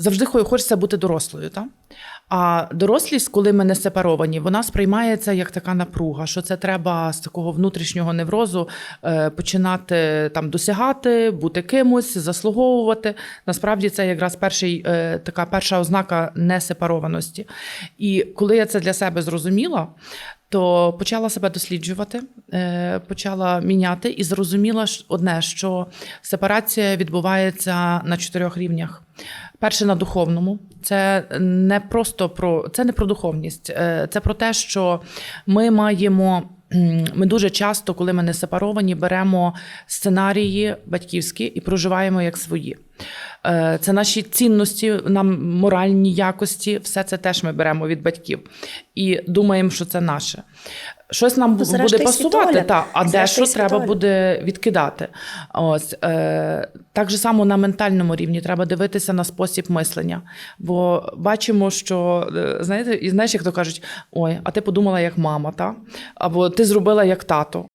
завжди хочеться бути дорослою. Та? А дорослість, коли ми не сепаровані, вона сприймається як така напруга, що це треба з такого внутрішнього неврозу е, починати там досягати, бути кимось, заслуговувати. Насправді це якраз перший, е, така перша ознака несепарованості. І коли я це для себе зрозуміла, то почала себе досліджувати, е, почала міняти і зрозуміла одне, що сепарація відбувається на чотирьох рівнях. Перше на духовному, це не просто про це не про духовність, е, це про те, що ми маємо. Ми дуже часто, коли ми не сепаровані, беремо сценарії батьківські і проживаємо як свої. Е, Це наші цінності, нам моральні якості, все це теж ми беремо від батьків і думаємо, що це наше. Щось нам Ну, буде пасувати, та, а дещо треба буде відкидати. Ось е, так же само на ментальному рівні треба дивитися на спосіб мислення. Бо бачимо, що е, знаєте, і знаєш, як то кажуть, ой, а ти подумала як мама, та? або ти зробила як тато.